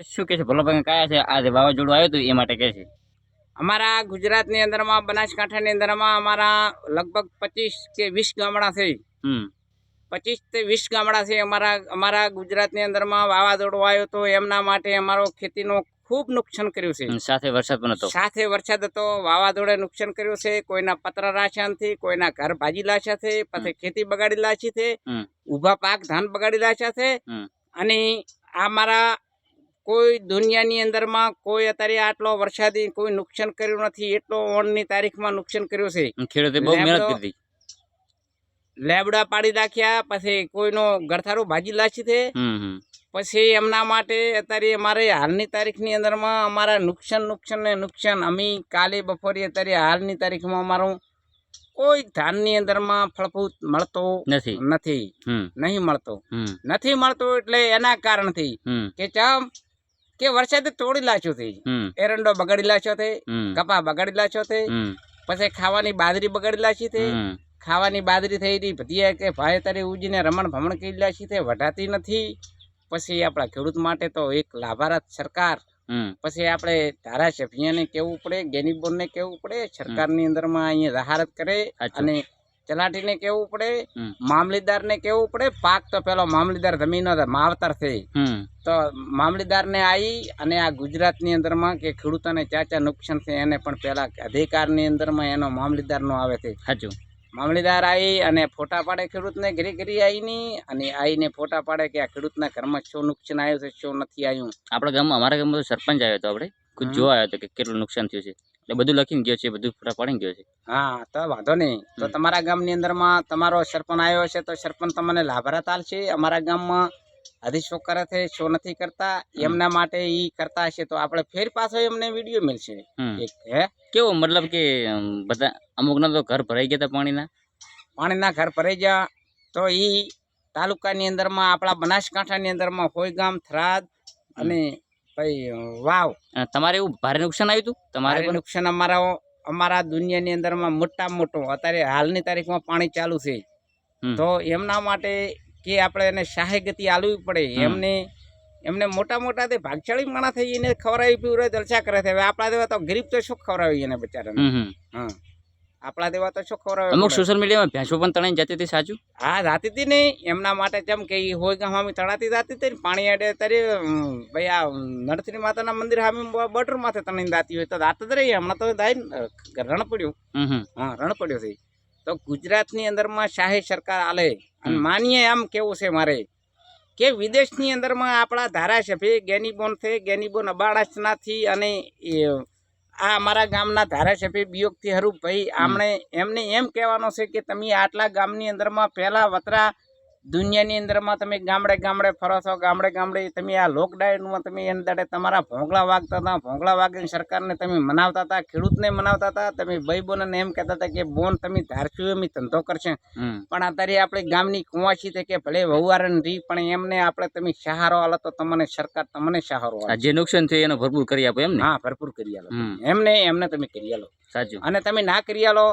શું કે છે? ભાઈ કયા છે? આજે વાવાઝોડું આવ્યું હતું એ માટે કે છે. અમારા ગુજરાતની અંદરમાં બનાસકાંઠાની અંદરમાં અમારા લગભગ પચીસ કે વીસ ગામડા છે. પચીસ તે વીસ ગામડા છે અમારા અમારા ગુજરાતની અંદરમાં વાવાઝોડું આવ્યું તો એમના માટે અમારો ખેતીનો ખૂબ નુકસાન કર્યું છે. સાથે વરસાદ પણ હતો. સાથે વરસાદ હતો વાવાઝોડે નુકસાન કર્યું છે કોઈના પત્ર રાખ્યાથી કોઈના ઘર ભાજી લાશ્યા છે પછી ખેતી બગાડી લાશી છે. ઊભા પાક ધાન બગાડી લાશ્યા છે. અને અને અમારા કોઈ દુનિયાની અંદરમાં કોઈ અત્યારે આટલો વરસાદી કોઈ નુકસાન કર્યું નથી એટલો ઓણની તારીખમાં નુકસાન કર્યું છે. ખેડૂતે બહુ મહેનત કરી. લેબડા પાડી નાખ્યા પછી કોઈનો ગરથારો ભાજી લાચી છે. પછી એમના માટે અત્યારે અમારે હાલની તારીખની અંદરમાં અમારા નુકસાન નુકસાન ને નુકસાન અમે કાલે બપોરે અત્યારે હાલની તારીખમાં અમારું કોઈ ધાનની અંદરમાં ફળફૂટ મળતો નથી. નથી. નહીં મળતો. નથી મળતો એટલે એના કારણથી કે ચમ કે વરસાદ તોડી લાચ્યો થઈ એરંડો બગાડી લાચ્યો થઈ કપા બગાડી લાચ્યો થઈ પછી ખાવાની બાદરી બગાડી લાચી છે ખાવાની બાદરી થઈ હતી બધી કે ભાઈ તારી ઉજીને રમણ ભમણ કરી લાચી તે વઢાતી નથી. પછી આપણા ખેડૂત માટે તો એક લાભારત સરકાર. પછી આપણે ધારાસભ્યને કેવું પડે ગેનીબોનને કેવું પડે સરકારની અંદરમાં અહીંયા રહારત કરે અને ચલાટીને કેવું પડે. મામલીદારને કેવું પડે? પાક તો પેલો મામલીદાર જમીનનો માવતર છે. તો મામલીદારને આવી અને આ ગુજરાતની અંદરમાં કે ખેડૂતોને ચા નુકસાન છે એને પણ પહેલાં અધિકારની અંદરમાં એનો મામલીદારનો આવે છે. સાચું મામલીદાર આવી અને ફોટા પાડે ખેડૂતને ઘરે ઘરે આવીને અને આવીને ફોટા પાડે કે આ ખેડૂતના ઘરમાં શું નુકસાન આવ્યું છે શું નથી આવ્યું. આપણા ગામમાં અમારા ગામમાં સરપંચ આવ્યો હતો આપણે. ખુદ જોવા આવ્યો હતો કે કેટલું નુકસાન થયું છે. એટલે બધું લખીને ગયો છે બધું ફોટા પાડીને ગયો છે. હા તો વાંધો નહીં. તો તમારા ગામની અંદરમાં તમારો સરપંચ આવ્યો છે તો સરપંચ તમને લાભારત આલશે અમારા ગામમાં હજી શું કરે છે શું નથી કરતા. એમના માટે એ કરતા હશે તો આપણે ફેર પાછો એમને વીડિયો મળશે. હે? કેવો મતલબ કે બધા અમુકના તો ઘર ભરાઈ ગયા હતા પાણીના? પાણીના ઘર ભરાઈ ગયા. તો એ તાલુકાની અંદરમાં આપણા બનાસકાંઠાની અંદરમાં હોય ગામ થરાદ અને ભાઈ વાવ. તમારે એવું ભારે નુકસાન આવ્યું હતું? તમારે નુકસાન અમારા અમારા દુનિયાની અંદરમાં મોટા મોટો. અત્યારે હાલની તારીખમાં પાણી ચાલુ છે. તો એમના માટે કે આપણે એને સહાય ગતિ આલવી પડે એમને એમને મોટા મોટા તે ભાગશાળી માણસ થઈ એને ખવડાવી પીવડે જલસા કરે છે. હવે આપણા દેવા તો ગરીબ તો શું ખવડાવી એને બચારાને? હા. આપણા દેવા તો શું ખબર અમુક સોશિયલ મીડિયામાં ભેંસો પણ તણાઈ જતી હતી સાચું? હા જાતી હતી ને એમના માટે જેમ કે એ હોય ગામ અમે તળાતી જાતી હતી પાણી અડે તારી ભાઈ આ નરસિંહ માતાના મંદિર સામે બટર માથે તણાઈ જાતી હોય. તો જાત જ રહી. હમણાં તો જાય રણ પડ્યું. હમ હમ. હા રણ પડ્યો છે. તો ગુજરાતની અંદરમાં શાહી સરકાર આલે. અને માનીએ આમ કેવું છે મારે? કે વિદેશની અંદરમાં આપણા ધારાસભ્ય ગેનીબોન છે ગેનીબોન અબાળાસનાથી અને એ આ અમારા ગામના ધારાસભ્ય બિયોગથી હરુભાઈ આમણે એમને એમ કહેવાનો છે કે તમે આટલા ગામની અંદરમાં પહેલાં વતરા દુનિયાની અંદરમાં તમે ગામડે ગામડે ફરો છો ગામડે ગામડે તમે આ લોકડાઉનમાં તમે એના દાડે તમારા ભોંગળા વાગતા હતા ભોંગળા વાગીને સરકારને તમે મનાવતા હતા ખેડૂતને મનાવતા હતા તમે ભાઈ બોનને એમ કહેતા હતા કે બોન તમે ધારશો એમ ધંધો કરશે. પણ અત્યારે આપણે ગામની કુંવાસી છે કે ભલે વહુવાર રહી પણ એમને આપણે તમે સહારો આલો તો તમને સરકાર તમને સહારો આલો જે નુકસાન થયું એનો ભરપૂર કરી આપો એમ ને? હા ભરપૂર કરી આલો. એમને એમને તમે કરી આલો. સાચું. અને તમે ના કરી આલો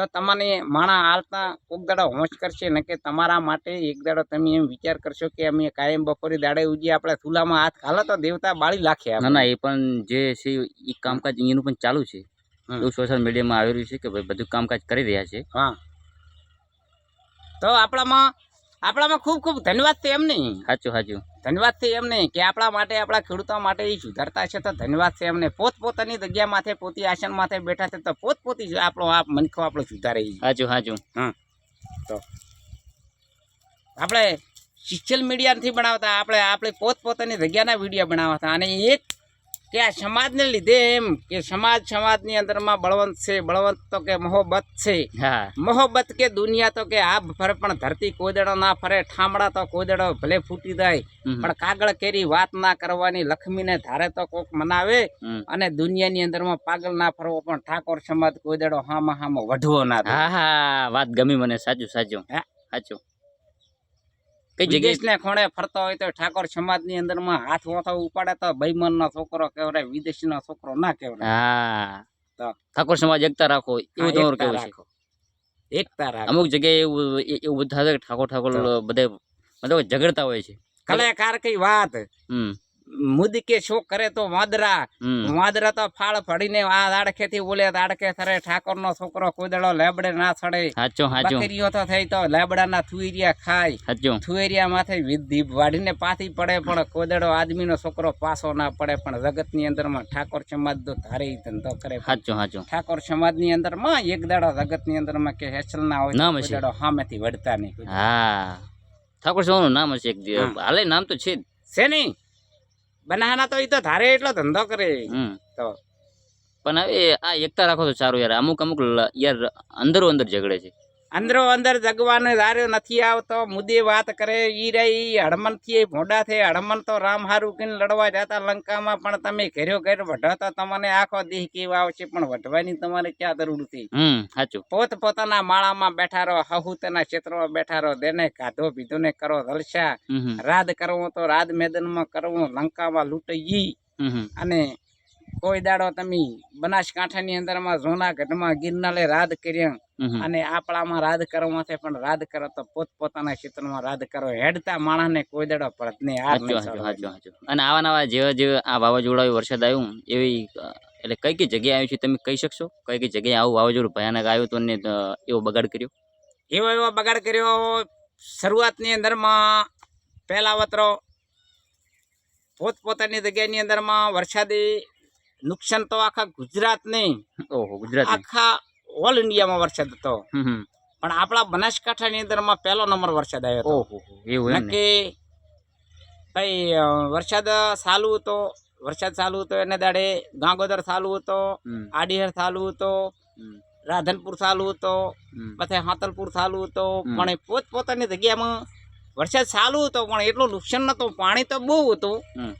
તો તમને માણા હાલતા કોક દાડો હોંચ કરશે ને કે તમારા માટે એક દાડો તમે એમ વિચાર કરશો કે અમે કાયમ બપોરે દાડે ઉજી આપણે ચૂલામાં હાથ ખાલો તો દેવતા બાળી લાખે ના ના એ પણ જે છે એ કામકાજ અહીંયાનું પણ ચાલુ છે. એવું સોશિયલ મીડિયામાં આવી રહ્યું છે કે ભાઈ બધું કામકાજ કરી રહ્યા છે. હા. તો આપણામાં આપણામાં ખૂબ ખૂબ ધન્યવાદ છે એમ નહીં સાચું સાચું. ધન્યવાદ છે એમ નહીં કે આપણા માટે આપણા ખેડૂતો માટે એ સુધારતા છે તો ધન્યવાદ છે એમને. પોતપોતાની જગ્યા માથે પોતી આસન માથે બેઠા છે તો પોતપોતી આપણો આ મનખો આપણો સુધારે સાચું સાચું. તો આપણે સોશિયલ મીડિયાથી બનાવતા. આપણે આપણે પોતપોતાની જગ્યાના વીડિયો બનાવતા અને એક કે આ સમાજને લીધે એમ કે સમાજ સમાજની અંદરમાં બળવંત છે બળવંત તો કે મોહબ્બત છે. મોહબ્બત કે દુનિયા તો કે આ ફરે પણ ધરતી કોદડો ના ફરે ઠામડા તો કોદડો ભલે ફૂટી જાય પણ કાગળ કેરી વાત ના કરવાની લક્ષ્મીને ધારે તો કોક મનાવે અને દુનિયાની અંદરમાં પાગલ ના ફરવો પણ ઠાકોર સમાજ કોદડો દાડો હામાં હામાં વઢવો ના હા વાત ગમી મને સાચું સાચું. હા. સાચું. કઈ જગ્યાએ વિદેશને ખૂણે ફરતો હોય તો ઠાકોર સમાજની અંદરમાં હાથ વાથો ઉપાડે તો બૈમનનો છોકરો કહેવાય વિદેશીનો છોકરો ના કહેવાય. હા. ઠાકોર સમાજ એકતા રાખો એવું તમારું કેવું છે? રાખો. એકતા રાખો. અમુક જગ્યાએ એવું એવું થાય છે ઠાકોર ઠાકોર બધા બધે મતલબ ઝઘડતા હોય છે. કલાકાર કઈ વાત. હમ. મુદકે શો કરે તો વાદરા. વાદરા તો ફાળ ફડીને આ દાડખેથી બોલે દાડકે થરે ઠાકોરનો છોકરો કોદડો લેબડે ના સડે સાચું સાચું બકરીઓ તો થઈ તો લેબડાના થુઈરિયા ખાય. સાચું થુઈરિયા માથે વિધિ વાઢીને પાથી પડે પણ કોદડો આદમીનો છોકરો પાસો ના પડે પણ જગતની અંદરમાં ઠાકોર સમાજ તો ધારે ધંધો કરે. સાચું સાચું ઠાકોર સમાજની અંદરમાં એક દાડો જગતની અંદરમાં કે હેસલ ના હોય. કોદડો સામેથી વડતા નહીં. હા. ઠાકોર સાહેબનું નામ હશે એક દિવસ. હાલે નામ તો છે જ. છે નહીં બનાના તો ઈ તો ધારે એટલો ધંધો કરે. તો. પણ હવે આ એકતા રાખો તો સારું યાર. અમુક અમુક યાર અંદરો અંદર ઝઘડે છે. અંદરો અંદર જગવાનો ધાર્યો નથી આવતો. મુદ્દે વાત કરે ઈ રહી હડમનથી ભોંડા થઈ હડમન તો રામ હારું કીને લડવા જતા લંકામાં પણ તમે ઘેર્યો ઘેર વઢાતા તમને આખો દેહ કેવા આવશે પણ વઢવાની તમારે ક્યાં જરૂર હતી? સાચું. પોત પોતાના માળામાં બેઠા રહો હહુતના ક્ષેત્રમાં બેઠા રહો દેને કાધો પીધો ને કરો જલસા. રાદ કરવો તો રાદ મેદાનમાં કરવું લંકામાં લૂંટાઈ. અને કોઈ દાડો તમે બનાસકાંઠાની અંદરમાં જૂનાગઢમાં ગિરનાલે રાદ કર્યા. અને આપણામાં રાધ કરવા છે પણ રાધ કરો તો પોત પોતાના ક્ષેત્રમાં રાધ કરો. હેડતા માણસને કોઈ દડો પડત નહીં સાચું અને આવા નવા જેવા જેવા આ વાવાઝોડા વરસાદ આવ્યું એવી એટલે કઈ કઈ જગ્યાએ આવ્યું છે તમે કહી શકશો? કઈ કઈ જગ્યાએ આવું વાવાઝોડું ભયાનક આવ્યું હતું ને એવો બગાડ કર્યો? એવો એવો બગાડ કર્યો. શરૂઆતની અંદરમાં પહેલા વતરો પોત પોતાની જગ્યાની અંદરમાં વરસાદી નુકસાન તો આખા ગુજરાતની. ઓહો ગુજરાત આખા ઓલ ઇન્ડિયામાં વરસાદ હતો. પણ આપણા બનાસકાંઠાની અંદરમાં પહેલો નંબર વરસાદ આવ્યો હતો. એવું કે ભાઈ વરસાદ ચાલુ હતો. વરસાદ ચાલુ હતો એને દાડે ગાંગોદર ચાલુ હતો. આડીહર ચાલુ હતો. રાધનપુર ચાલુ હતો. પછી હાતલપુર ચાલુ હતો. પણ પોત પોતાની જગ્યામાં વરસાદ ચાલુ હતો પણ એટલું નુકસાન નતું પાણી તો બહુ હતું.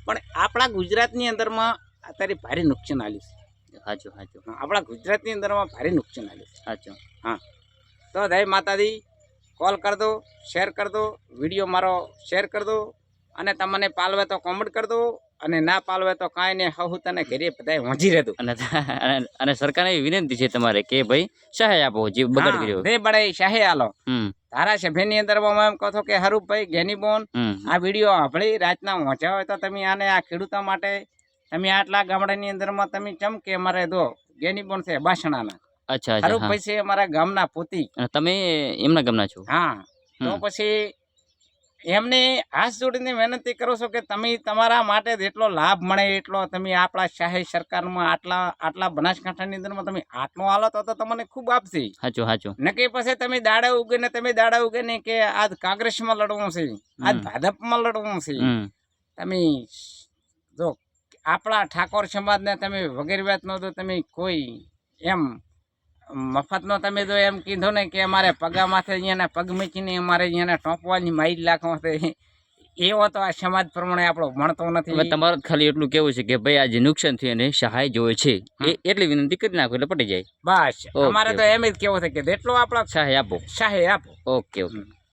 પણ આપણા ગુજરાતની અંદરમાં અત્યારે ભારે નુકસાન આવ્યું છે. સાચું સાચું. આપણા ગુજરાતની અંદરમાં ભારે નુકસાન આવ્યું સાચું. હા. તો જય માતાજી કોલ કર દો શેર કર દો વીડિયો મારો શેર કર દો અને તમને પાલવે તો કોમેન્ટ કર દો અને ના પાલવે તો કાંઈ નહીં હું તને ઘરે બધાય વંજી રહેતું અને અને- સરકારને વિનંતી છે તમારે કે ભાઈ સહાય આપો જે બગડ કર્યો દે બળે સહાય આલો. ધારાસભ્યની અંદર એમ કહો છો કે હરૂપભાઈ ગેની બોન આ વીડિયો આપણી રાતના વાંચ્યા હોય તો તમે આને આ ખેડૂતો માટે તમે આટલા ગામડાની અંદરમાં તમે ચમ કે અમારે દો ગેનીબોન છે બાસણાના. અચ્છા. હરુભાઈ છે અમારા ગામના પોતી. તમે એમના ગામના છો? હા. તો પછી એમને હાથ જોડીને વિનંતી કરો છો કે તમે તમારા માટે જેટલો લાભ મળે એટલો તમે આપણા શાહી સરકારમાં આટલા આટલા બનાસકાંઠાની અંદરમાં તમે આટલો હાલો તો તો તમને ખૂબ આપશે. સાચું સાચું નકે પછી તમે દાડા ઉગીને તમે દાડા ઉગીને કે આજ કોંગ્રેસમાં લડવું છે આજ. ભાજપમાં લડવું છે. તમે જો આપણા ઠાકોર સમાજને તમે વગેરે વાત નો તો તમે કોઈ એમ મફતનો તમે તો એમ કીધો ને કે અમારે પગામાંથી અહીંયાના પગ મૂકીને અમારે અહીંયાના ટોંપવાની માઇલ લાખમાંથી એવો તો આ સમાજ પ્રમાણે આપણો ભણતો નથી. તમારે ખાલી એટલું કેવું છે કે ભાઈ આજે નુકસાન થયું અને સહાય જોવે છે. એ એટલી વિનંતી કરી નાખો એટલે પટી જાય. બસ. અમારે તો એમ જ કેવું છે કે જેટલો આપણો સહાય આપો. સહાય આપો. Okay okay.